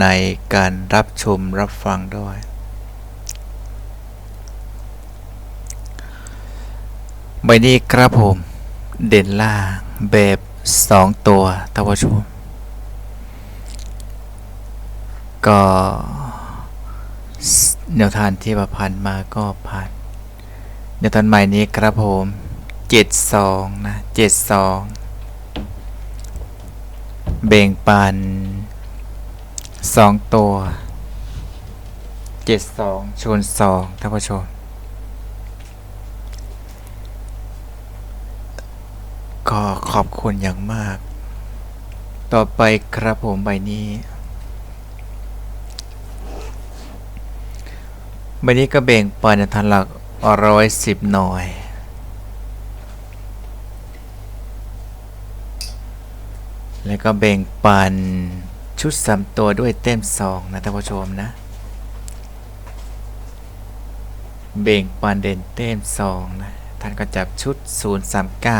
ในการรับชมรับฟังด้วย ใบนี้ครับผม เด่นล่างแบบ2ตัวท่านผู้ชมก็แนวทางที่ประพันธ์มาก็ผ่านแนวทางใหม่นี้ครับผม72นะ72เบ่งปัน 2ตัว72ชน2ท่านผู้ชมก็ขอบคุณอย่างมาก ต่อไปครับผมใบนี้ใบนี้ก็เบ่งปันในทันหลักร้อยสิบหน่อยแล้วก็เบ่งปัน ชุดสามตัวด้วยเต็มสองนะท่านผู้ชมนะ เบ่งปันเด่นเต็มสองนะท่านก็จับชุด 0 3 9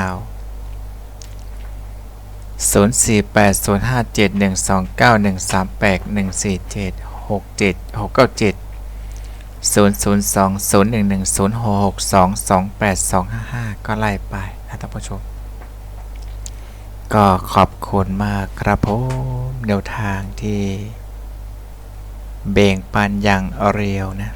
0 4 8 0 5 7 1 2 9 1 3 8 1 4 7 6 7 6 9 7 0 0 2 0 1 1 0 6 6 2 2 8 2 5 5 ก็ไล่ไปนะท่านผู้ชม ก็ขอบคุณมากครับผมแนวทางที่เบ่งปันอย่างเรียวนะ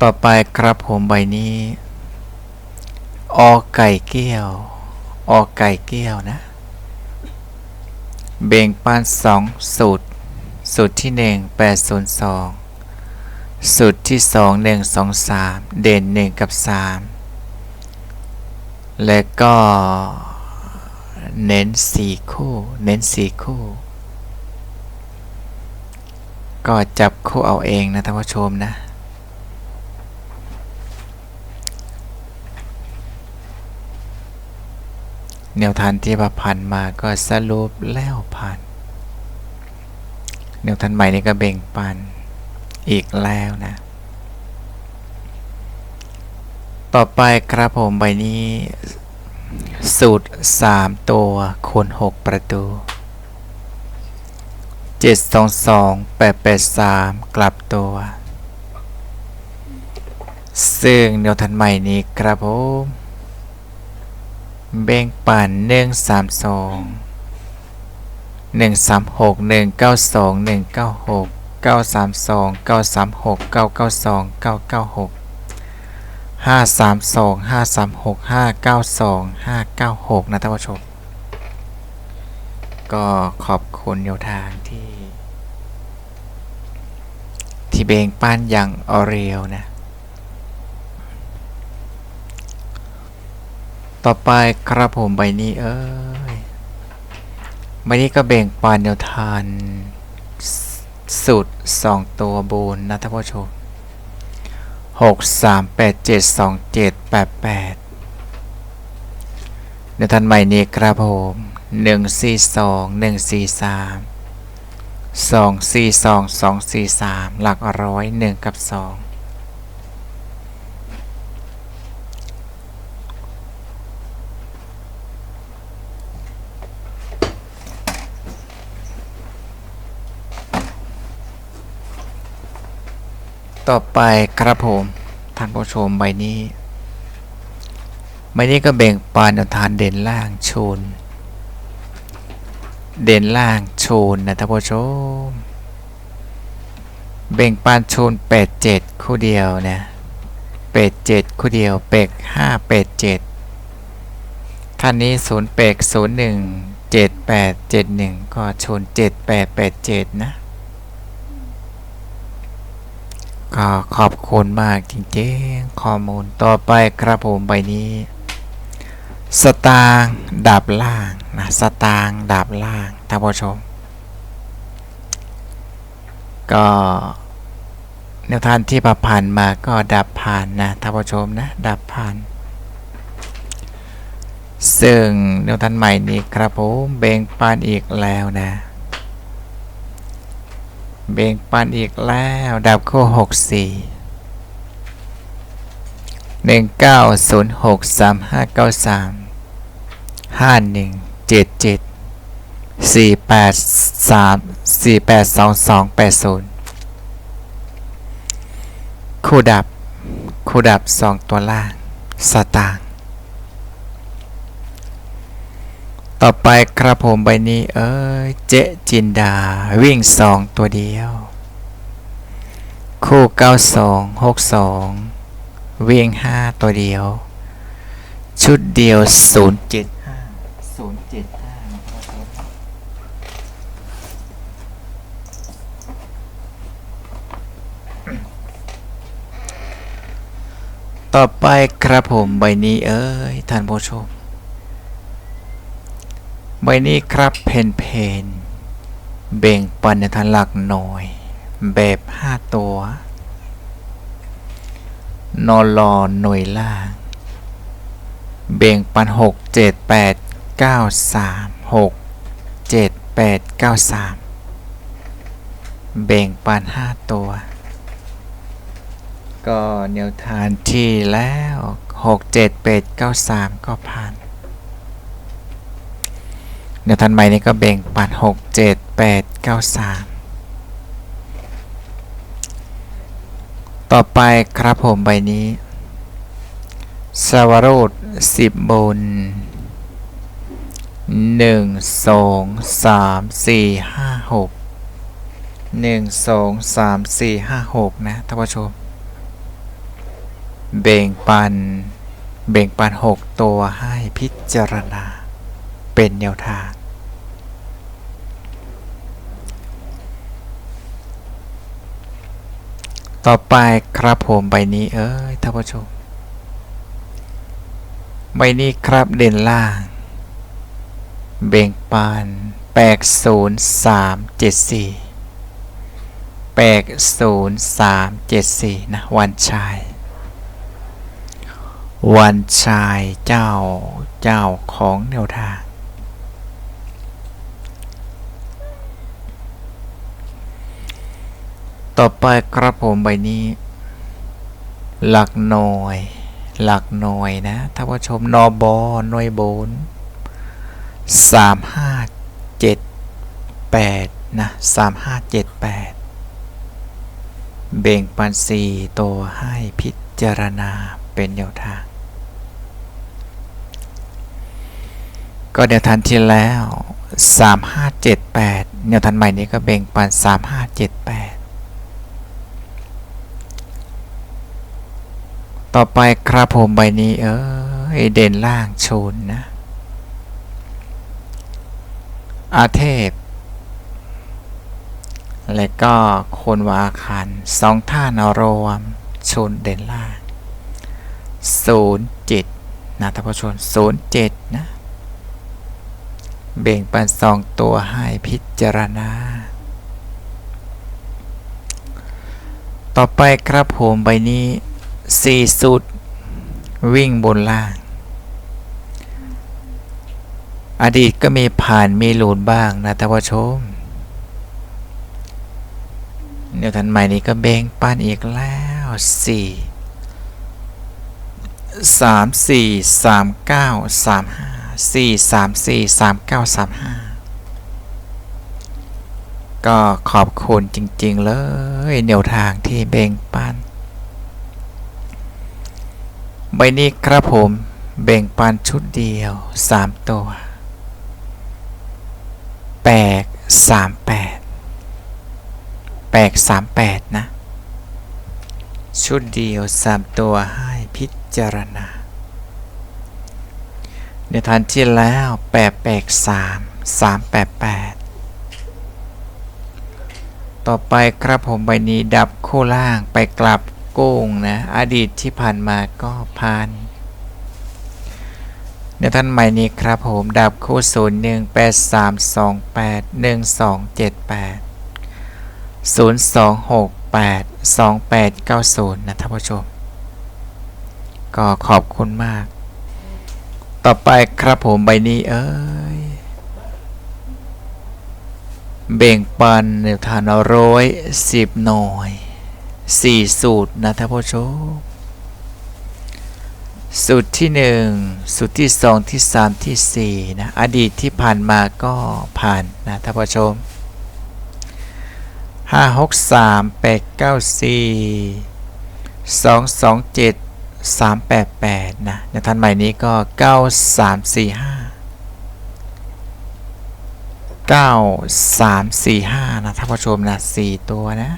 ต่อไปครับผมใบนี้อไก่เกี้ยวอไก่เกี้ยวนะ เบ่งปันสองสูตร สูตรที่หนึ่งแปดศูนย์สอง สูตรที่สองหนึ่งสองสามเด่นหนึ่งกับสามและก็เน้นสี่คู่ เน้นสี่คู่ ก็จับคู่เอาเองนะท่านผู้ชมนะแนวทางที่ประพันธ์มาก็สรุปแล้วผ่านแนวทางใหม่นี้ก็เบ่งปัน อีกแล้วนะ ต่อไปครับผมใบนี้ สูตร 3 ตัวคูณ6ประตู 722 883 กลับตัว ซึ่งแนวทางใหม่นี้ครับผมเบ่งปั่นหนึ่งสามสองหนึ่งสามหกหนึ่งเก้าสองหนึ่งเก้าหก เก้าสามสองเก้าสามหกเก้าเก้าสองเก้าเก้าหกห้าสามสองห้าสามหกห้าเก้าสองห้าเก้าหกนะท่านผู้ชม ก็ขอบคุณแนวทางที่ ที่เบ่งปั้นอย่างออเรียวนะ ต่อไปครับผมใบนี้เอ้ยใบนี้ก็เบ่งปานแนวทาน สุดสองตัวบูนนะท่านผู้ชมหกสามแปดเจ็ดสองเจ็ดแปดแปดแนวทานใหม่นี้ครับผมหนึ่งสี่สองหนึ่งสี่สามสองสี่สองสองสี่สามหลักร้อยหนึ่งกับสอง ต่อไปครับผมท่านผู้ชมใบนี้ใบนี้ก็แบ่งปานแนวทานเด่นล่างโชน เด่นล่างโชนนะท่านผู้ชมแบ่งปานโชนแปดเจ็ดคู่เดียวนะแปดเจ็ดคู่เดียวเปกห้าแปดเจ็ดท่านนี้ศูนย์เปกศูนย์หนึ่งเจ็ดแปดเจ็ดหนึ่งก็โชนเจ็ดแปดแปดเจ็ดนะ ก็ขอบคุณมากจริงๆ ข้อมูลต่อไปครับผมใบนี้ สตางค์ดับล่างนะสตางค์ดับล่างท่านผู้ชม ก็แนวทางที่ประพันมาก็ดับผ่านนะท่านผู้ชมนะดับผ่านซึ่งแนวทางใหม่นี้ครับผมเบ่งปานอีกแล้วนะ เบ่งปานอีกแล้ว ดับคู่หกสี่หนึ่งเก้าศูนย์หกสามห้าเก้าสามห้าหนึ่งเจ็ดเจ็ดสี่แปดสามสี่แปดสองสองแปดศูนย์คู่ดับ คู่ดับสองตัวล่างสตางค์ ต่อไปครับผมใบนี้ เอ้ยเจ๊จินดา วิ่งสองตัวเดียว คู่เก้าสองหกสองวิ่งห้าตัวเดียว ชุดเดียวศูนย์เจ็ดห้าศูนย์เจ็ดห้าต่อไปครับผมใบนี้เอ้ยท่านผู้ชม ใบนี้ครับเพนเพนเบ่งปันในทางหลักหน่อย แบบห้าตัวนอลอหน่วยล่าง เบ่งปันหกเจ็ดแปดเก้าสามหกเจ็ดแปดเก้าสามเบ่งปันห้าตัว ก็แนวทางที่แล้วหกเจ็ดแปดเก้าสามก็ผ่าน แนวทางใหม่นี้ก็เบ่งปันหกเจ็ดแปดเก้าสามต่อไปครับผมใบนี้สวโรดสิบบนหนึ่งสองสามสี่ห้าหกหนึ่งสองสามสี่ห้าหกนะท่านผู้ชม เบ่งปัน เบ่งปันหกตัวให้พิจารณา เป็นแนวทาง ต่อไปครับผมใบนี้เอ้ยท่านผู้ชม ใบนี้ครับเด่นล่าง เบ่งปานแปดศูนย์สามเจ็ดสี่แปดศูนย์สามเจ็ดสี่นะ วันชาย วันชายเจ้าเจ้าของแนวทาง ต่อไปครับผมใบนี้ หลักหน่วยหลักหน่วยนะถ้าว่าชมนอบอหน่วยบนสามห้าเจ็ดแปดนะสามห้าเจ็ดแปดเบ่งปันสี่ตัวให้พิจารณาเป็นแนวทาง ก็แนวทางที่แล้ว 3578แนวทางใหม่นี้ก็เบ่งปัน 3578 ต่อไปครับผมใบนี้เออเด่นล่างชนนะ อาเทพ และก็คนวาคันสองท่านรวมชนเด่นล่าง07นะท่านผู้ชม07นะ เบ่งปันสองตัวให้พิจารณาต่อไปครับผมใบนี้ สี่สุด วิ่งบนล่าง อดีตก็มีผ่านมีหลุดบ้างนะท่านผู้ชมเดี๋ยวทันใหม่นี้ก็เบ่งปันอีกแล้วสี่สามสี่สามเก้าสามห้าสี่สามสี่สามเก้าสามห้าก็ขอบคุณจริง ๆ เลยแนวทางที่เบ่งปัน ใบนี้ครับผมเบ่งปันชุดเดียว 3 ตัว แปก38 แปก38 นะ ชุดเดียว 3 ตัวให้พิจารณาในทันที่แล้วแปดแปดสามสามแปดแปดต่อไปครับผมใบนี้ดับคู่ล่างไปกลับ โก้งนะอดีตที่ผ่านมาก็ผ่านในท่านใหม่นี้ครับผมดับคู่ศูนย์หนึ่งแปดสามสองแปดหนึ่งสองเจ็ดแปดศูนย์สองหกแปดสองแปดเก้าศูนย์นะท่านผู้ชม ก็ขอบคุณมาก ต่อไปครับผมใบนี้เอ้ยเบ่งปันแนวทานร้อยสิบหน่อย สี่สูตรนะท่านผู้ชมสูตรที่หนึ่งสูตรที่สองที่สามที่สี่นะอดีตที่ผ่านมาก็ผ่านนะท่านผู้ชมห้าหกสามแปดเก้าสี่สองสองเจ็ดสามแปดแปดนะในท่านใหม่นี้ก็เก้าสามสี่ห้าเก้าสามสี่ห้านะท่านผู้ชมนะสี่ตัวนะ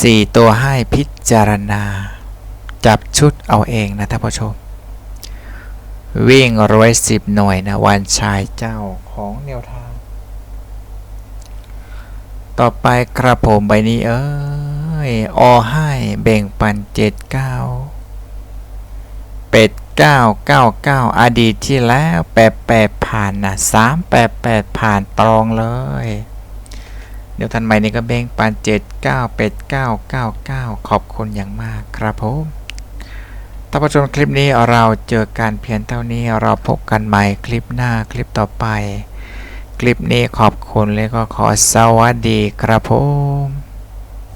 สี่ตัวให้พิจารณา จับชุดเอาเองนะท่านผู้ชม วิ่งร้อยสิบหน่วยนะวันชายเจ้าของแนวทาง ต่อไปกระผมใบนี้เอ้ยอให้เบ่งปันเจ็ดเก้าเป็ดเก้าเก้าเก้าอดีตที่แล้วแปดแปดผ่านนะสามแปดแปดผ่านตรองเลย เดี๋ยวทันใหม่นี้ก็เบ่งปันเจ็ดเก้าเป็ดเก้าเก้าเก้าขอบคุณอย่างมากครับผมท่านผู้ชมคลิปนี้เราเจอการเพียงเท่านี้เราพบกันใหม่คลิปหน้าคลิปต่อไป คลิปนี้ขอบคุณและก็ขอสวัสดีครับผม